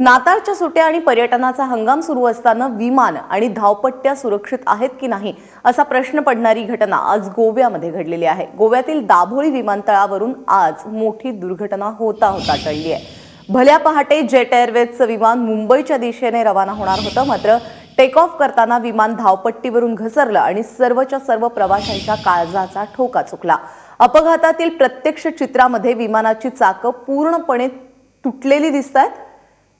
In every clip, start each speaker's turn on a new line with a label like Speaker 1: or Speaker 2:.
Speaker 1: नाताळच्या सुट्या आणि पर्यटनाचा हंगाम सुरू असताना विमान आणि धावपट्ट्या सुरक्षित आहेत की नाही असा प्रश्न पडणारी घटना आज गोव्यामध्ये घडलेली आहे. गोव्यातील दाभोळी विमानतळावरून आज मोठी दुर्घटना होता होता टळली आहे. भल्या पहाटे जेट एअरवेजचं विमान मुंबईच्या दिशेने रवाना होणार होतं मात्र टेक ऑफ करताना विमान धावपट्टीवरून घसरलं आणि सर्वच्या सर्व प्रवाशांच्या काळजाचा ठोका चुकला. अपघातातील प्रत्यक्ष चित्रामध्ये विमानाची चाकं पूर्णपणे तुटलेली दिसत आहेत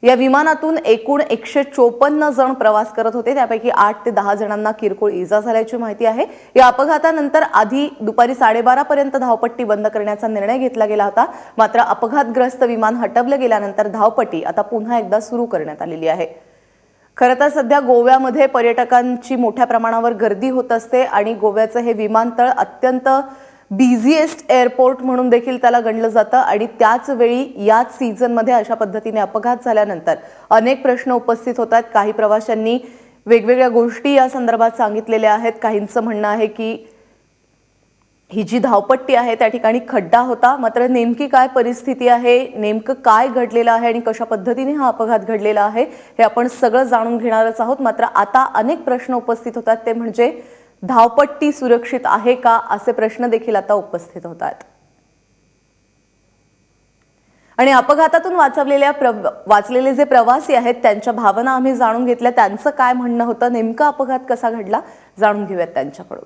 Speaker 1: या विमानातून एकूण एकशे चोपन्न जण प्रवास करत होते. त्यापैकी आठ ते दहा जणांना किरकोळ इजा झाल्याची माहिती आहे. या अपघातानंतर आधी दुपारी साडेबारा पर्यंत धावपट्टी बंद करण्याचा निर्णय घेतला गेला होता. मात्र अपघातग्रस्त विमान हटवलं गेल्यानंतर धावपट्टी आता पुन्हा एकदा सुरू करण्यात आलेली आहे. खरं तर सध्या गोव्यामध्ये पर्यटकांची मोठ्या प्रमाणावर गर्दी होत असते आणि गोव्याचं हे विमानतळ अत्यंत बिझिएस्ट एअरपोर्ट म्हणून देखील त्याला गणलं जातं. आणि त्याच वेळी याच सीझनमध्ये अशा पद्धतीने अपघात झाल्यानंतर अनेक प्रश्न उपस्थित होतात. काही प्रवाशांनी वेगवेगळ्या गोष्टी या संदर्भात सांगितलेल्या आहेत. काहींचं म्हणणं आहे की ही जी धावपट्टी आहे त्या ठिकाणी खड्डा होता. मात्र नेमकी काय परिस्थिती आहे? नेमकं काय घडलेलं आहे आणि कशा पद्धतीने हा अपघात घडलेला आहे? हे आपण सगळं जाणून घेणारच आहोत. मात्र आता अनेक प्रश्न उपस्थित होतात. ते म्हणजे धावपट्टी सुरक्षित आहे का असे प्रश्न देखील आता उपस्थित होतात. आणि अपघातातून वाचवलेल्या वाचलेले जे प्रवासी आहेत त्यांच्या भावना आम्ही जाणून घेतल्या. त्यांचं काय म्हणणं होतं? नेमका अपघात कसा घडला? जाणून घेऊयात त्यांच्याकडून.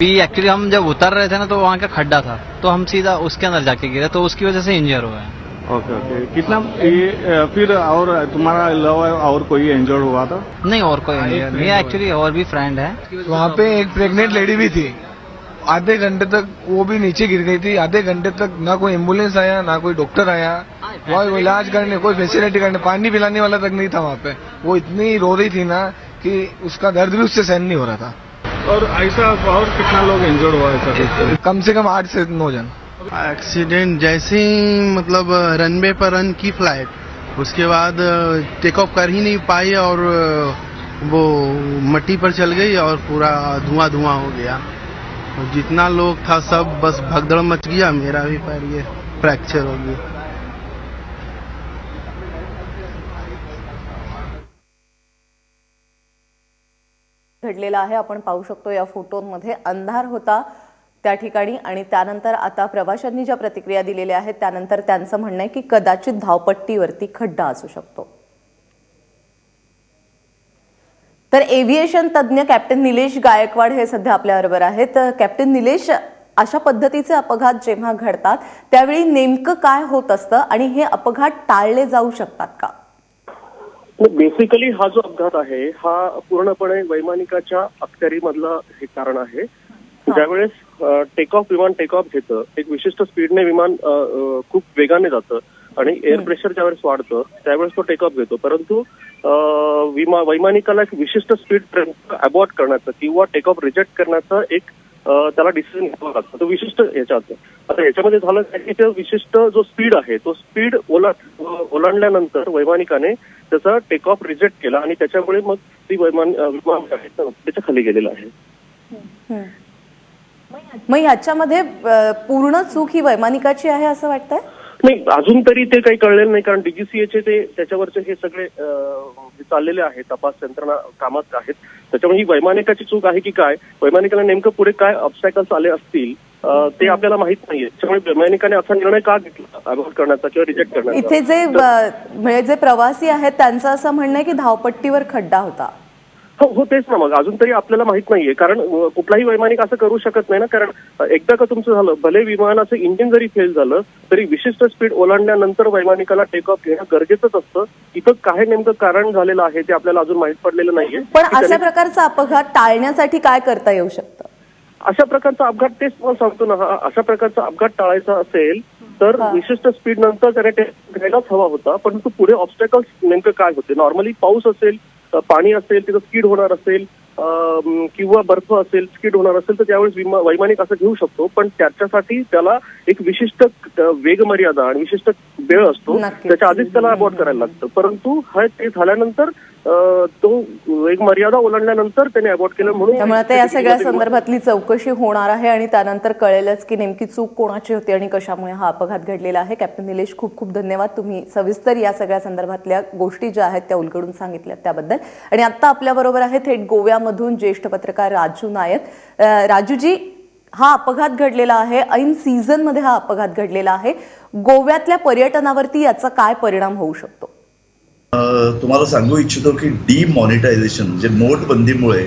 Speaker 2: भी एक्चुअली हम जब उतर रहे थे ना तो वहाँ का खड्डा था. तो हम सीधा उसके अंदर जाके गिरे. तो उसकी वजह से इंजर हुआ है.
Speaker 3: ओके ओके कितना ये फिर और तुम्हारा अलावा और कोई इंजर्ड हुआ था?
Speaker 2: नहीं और कोई इंजर नहीं। एक्चुअली और भी फ्रेंड है।
Speaker 4: वहाँ पे एक प्रेग्नेंट लेडी भी थी। आधे घंटे तक वो भी नीचे गिर गई थी। आधे घंटे तक ना कोई एंबुलेंस आया ना कोई डॉक्टर आया। कोई इलाज करने कोई फैसिलिटी करने पानी पिलाने वाला तक नहीं था वहाँ पे। वो इतनी रो रही थी ना कि उसका दर्द भी उससे सहन नहीं हो रहा था।
Speaker 3: और ऐसा और कितना लोग इंजर्ड हुआ है
Speaker 4: कम से कम आठ से नौ जन।
Speaker 5: एक्सीडेंट जैसे ही मतलब रनवे पर रन की फ़्लाइट उसके बाद टेक ऑफ़ कर ही नहीं पाई और वो मट्टी पर चल गई और पूरा धुआँ धुआँ हो गया। जितना लोग था सब बस भगदड़ मच गया, मेरा भी पैर ये फ्रैक्चर हो गया।
Speaker 1: घडलेला आहे, आपण पाहू शकतो या फोटोमध्ये अंधार होता. त्या ठिकाणी आणि त्यानंतर आता प्रवाशांनी ज्या प्रतिक्रिया दिलेल्या आहेत त्यानंतर त्यांचं म्हणणं आहे की कदाचित धावपट्टीवरती खड्डा असू शकतो. तर एव्हिएशन तज्ज्ञ कॅप्टन निलेश गायकवाड हे सध्या आपल्याबरोबर आहेत. कॅप्टन निलेश अशा पद्धतीचे अपघात जेव्हा घडतात त्यावेळी नेमकं काय होत असतं आणि हे अपघात टाळले जाऊ शकतात का?
Speaker 6: बेसिकली हा जो अपघात आहे हा पूर्णपणे वैमानिकाच्या अखत्यारीमधलं हे कारण आहे. ज्यावेळेस टेक ऑफ विमान टेक ऑफ घेतं एक विशिष्ट स्पीडने विमान खूप वेगाने जातं आणि एअर प्रेशर ज्यावेळेस वाढतं त्यावेळेस तो टेक ऑफ घेतो. परंतु विमा वैमानिकाला एक विशिष्ट स्पीड अबॉर्ट करण्याचं किंवा टेक ऑफ रिजेक्ट करण्याचं एक त्याला डिसिजन घ्यावा लागतं. तो विशिष्ट याच्यात आता याच्यामध्ये झालं काय की तो विशिष्ट जो स्पीड आहे तो स्पीड ओलांड ओलांडल्यानंतर वैमानिकाने त्याचा टेक ऑफ रिजेक्ट केला आणि त्याच्यामुळे मग ती वैमान विमान आहे ते त्याच्याखाली गेलेलं आहे.
Speaker 1: मग ह्याच्यामध्ये पूर्ण चूक ही वैमानिकाची आहे असं वाटतंय?
Speaker 6: नाही अजून तरी ते काही कळलेलं नाही कारण डीजीसीएचे ते त्याच्यावरचे हे सगळे चाललेले आहेत तपास यंत्रणा कामात आहेत. त्याच्यामुळे ही वैमानिकाची चूक आहे की काय? वैमानिकाला नेमकं पुढे काय ऑब्स्टॅकल्स आले असतील? ते आपल्याला माहीत नाहीये. त्याच्यामुळे वैमानिकाने असा निर्णय का घेतला? अबॉर्ट करण्याचा किंवा रिजेक्ट करण्याचा?
Speaker 1: इथे जे म्हणजे जे प्रवासी आहेत त्यांचं असं म्हणणं आहे की धावपट्टीवर खड्डा होता.
Speaker 6: हो हो तेच ना. मग अजून तरी आपल्याला माहीत नाहीये. कारण कुठलाही वैमानिक असं करू शकत नाही ना. कारण एकदा का तुमचं झालं भले विमानाचं इंजिन जरी फेल झालं तरी विशिष्ट स्पीड ओलांडल्यानंतर वैमानिकाला टेक ऑफ घेणं गरजेचंच असतं. इथं काय नेमकं कारण झालेलं आहे ते आपल्याला अजून माहीत पडलेलं नाहीये.
Speaker 1: पण अशा प्रकारचा अपघात टाळण्यासाठी काय करता येऊ शकतं?
Speaker 6: अशा प्रकारचा अपघात तेच सांगतो ना. हा अशा प्रकारचा अपघात टाळायचा असेल तर. विशिष्ट स्पीड नंतर त्याने टेस्ट घ्यायलाच हवा होता. परंतु पुढे ऑब्स्टॅकल्स नेमकं काय होते? नॉर्मली पाऊस असेल पाणी असेल तिथं स्कीड होणार असेल किंवा बर्फ असेल स्कीड होणार असेल तर त्यावेळेस विमा- वैमानिक असं घेऊ शकतो. पण त्याच्यासाठी त्याला एक विशिष्ट वेगमर्यादा आणि विशिष्ट वेळ असतो. त्याच्या आधीच त्याला अबॉर्ड करायला लागतं. परंतु हा ते झाल्यानंतर तो एक मर्यादा ओलांडल्यानंतर त्याने अबॉर्ट केलं म्हणून
Speaker 1: त्यामुळे आता या सगळ्या संदर्भातली चौकशी होणार आहे आणि त्यानंतर कळेलच की नेमकी चूक कोणाची होती आणि कशामुळे हा अपघात घडलेला आहे. कॅप्टन निलेश खूप खूप धन्यवाद. तुम्ही सविस्तर या सगळ्या संदर्भातल्या गोष्टी ज्या आहेत त्या उलगडून सांगितल्या त्याबद्दल. आणि आता आपल्या बरोबर आहे थेट गोव्यामधून ज्येष्ठ पत्रकार राजू नायक. राजूजी हा अपघात घडलेला आहे. ऐन सीझनमध्ये हा अपघात घडलेला आहे. गोव्यातल्या पर्यटनावरती याचा काय परिणाम होऊ शकतो?
Speaker 7: तुम्हाला सांगू इच्छितो की डिमॉनिटायझेशन म्हणजे नोटबंदीमुळे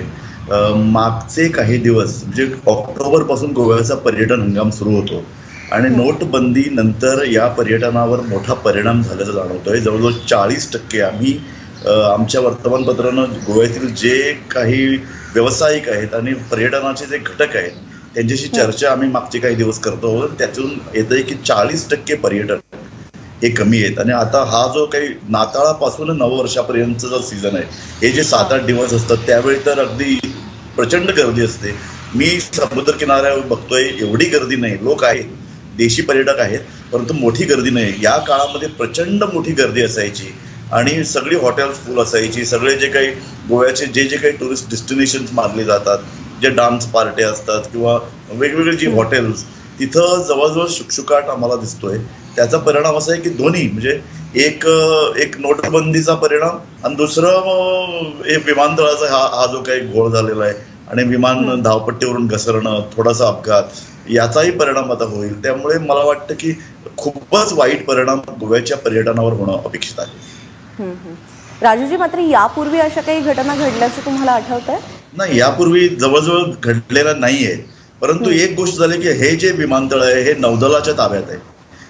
Speaker 7: मागचे काही दिवस म्हणजे ऑक्टोबरपासून गोव्याचा पर्यटन हंगाम सुरू होतो. आणि नोटबंदी नंतर या पर्यटनावर मोठा परिणाम झाल्याचं जाणवतोय. जवळजवळ चाळीस टक्के आम्ही आमच्या वर्तमानपत्रानं गोव्यातील जे काही व्यावसायिक आहेत आणि पर्यटनाचे जे घटक आहेत त्यांच्याशी चर्चा आम्ही मागचे काही दिवस करतो आहोत. त्यातून येत आहे की चाळीस टक्के पर्यटन. हे कमी आहेत. आणि आता हा जो काही नाताळापासून नववर्षापर्यंतचा जो सीझन आहे हे जे सात आठ दिवस असतात त्यावेळी तर अगदी प्रचंड गर्दी असते. मी समुद्र किनाऱ्यावर बघतोय एवढी गर्दी नाही. लोक आहेत देशी पर्यटक आहेत परंतु मोठी गर्दी नाही. या काळामध्ये प्रचंड मोठी गर्दी असायची. आणि सगळी हॉटेल्स फुल असायची. सगळे जे काही गोव्याचे जे जे काही टुरिस्ट डेस्टिनेशन्स मानले जातात जे डान्स पार्ट्या असतात किंवा वेगवेगळी जी हॉटेल्स तिथं जवळजवळ शुकशुकाट आम्हाला दिसतोय. त्याचा परिणाम असा आहे की दोन्ही म्हणजे एक एक नोटबंदीचा परिणाम आणि दुसरं एक विमानतळाचा हा हा जो काही घोळ झालेला आहे आणि विमान धावपट्टीवरून घसरणं थोडासा अपघात याचाही परिणाम आता होईल. त्यामुळे मला वाटतं की खूपच वाईट परिणाम गोव्याच्या पर्यटनावर होणं अपेक्षित आहे.
Speaker 1: राजूजी मात्र यापूर्वी अशा काही घटना घडल्याचं तुम्हाला आठवत आहे
Speaker 7: नाही यापूर्वी जवळजवळ घडलेला नाहीये. परंतु एक गोष्ट झाली की हे जे विमानतळ आहे हे नौदलाच्या ताब्यात आहे.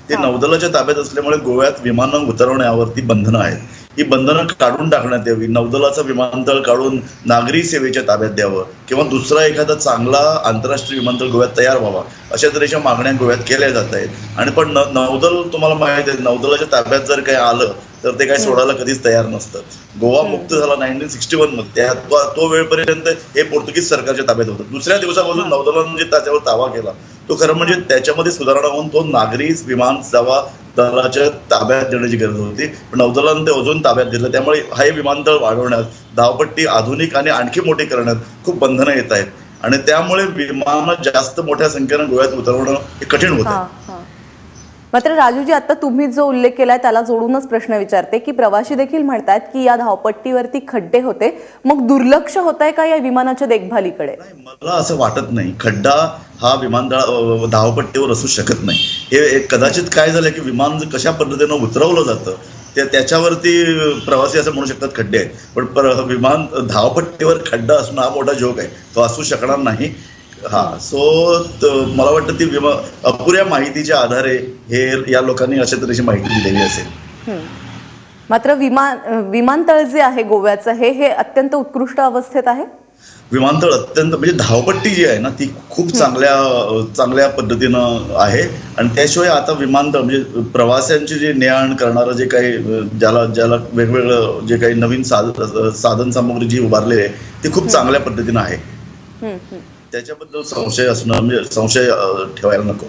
Speaker 7: ते. नौदलाच्या ताब्यात असल्यामुळे गोव्यात विमानं उतरवण्यावरती बंधनं आहेत. ही बंधनं काढून टाकण्यात यावी नौदलाचं विमानतळ काढून नागरी सेवेच्या ताब्यात द्यावं किंवा दुसरा एखादा चांगला आंतरराष्ट्रीय विमानतळ गोव्यात तयार व्हावा अशा तऱ्हेच्या मागण्या गोव्यात केल्या जात आहेत. आणि पण नौदल तुम्हाला माहिती आहे नौदलाच्या ताब्यात जर काही आलं तर ते काही सोडायला कधीच तयार नसतं. गोवा मुक्त झाला नाईन्टीन सिक्स्टी वनमध्ये. तो वेळपर्यंत हे पोर्तुगीज सरकारच्या ताब्यात होतं. दुसऱ्या दिवसापासून नौदलानं जे त्याच्यावर ताबा केला तो खरं म्हणजे त्याच्यामध्ये सुधारणा होऊन तो नागरी विमान सेवा दलाच्या ताब्यात देण्याची गरज होती. पण नौदलानं ते अजून ताब्यात घेतलं. त्यामुळे हे विमानतळ वाढवण्यात धावपट्टी आधुनिक आणि आणखी मोठी करण्यात खूप बंधनं येत आहेत. आणि त्यामुळे विमानं जास्त मोठ्या संख्येनं गोव्यात उतरवणं हे कठीण होत
Speaker 1: मात्र राजूजी आता तुम्ही जो उल्लेख केलाय त्याला जोडूनच प्रश्न विचारते की प्रवासी देखील म्हणतात की या धावपट्टीवरती खड्डे होते. मग दुर्लक्ष होत आहे का या विमानाच्या देखभालीकडे?
Speaker 7: मला असं वाटत नाही. खड्डा हा विमानतळ धावपट्टीवर असू शकत नाही. हे कदाचित काय झालं की विमान कशा पद्धतीनं उतरवलं जातं त्या त्याच्यावरती प्रवासी असं म्हणू शकतात खड्डे आहेत. पण विमान धावपट्टीवर खड्डा असणं हा मोठा जोक आहे. तो असू शकणार नाही. हा सो मला वाटतं ती विमा अपुऱ्या माहितीच्या आधारे हे या लोकांनी अशा तऱ्हेची माहिती दिलेली असेल.
Speaker 1: मात्र विमान विमानतळ जे आहे गोव्याचं हे हे अत्यंत उत्कृष्ट अवस्थेत आहे?
Speaker 7: विमानतळ अत्यंत म्हणजे धावपट्टी जी आहे ना ती खूप चांगल्या चांगल्या पद्धतीनं आहे. आणि त्याशिवाय आता विमानतळ म्हणजे प्रवाशांची जे ने आण करणारं जे काही ज्याला ज्याला वेगवेगळं जे काही नवीन साध साधन सामग्री जी उभारली आहे ती खूप चांगल्या पद्धतीनं आहे. त्याच्याबद्दल संशय असणं म्हणजे संशय ठेवायला नको.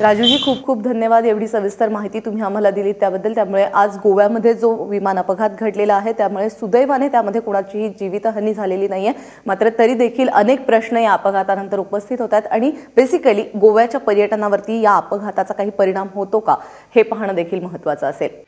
Speaker 1: राजूजी खूप खूप धन्यवाद एवढी सविस्तर माहिती तुम्ही आम्हाला दिली त्याबद्दल. त्यामुळे आज गोव्यामध्ये जो विमान अपघात घडलेला आहे त्यामुळे सुदैवाने त्यामध्ये कोणाचीही जीवितहानी झालेली नाहीये. मात्र तरी देखील अनेक प्रश्न या अपघातानंतर उपस्थित होत आहेत आणि बेसिकली गोव्याच्या पर्यटनावरती या अपघाताचा काही परिणाम होतो का हे पाहणं देखील महत्वाचं असेल.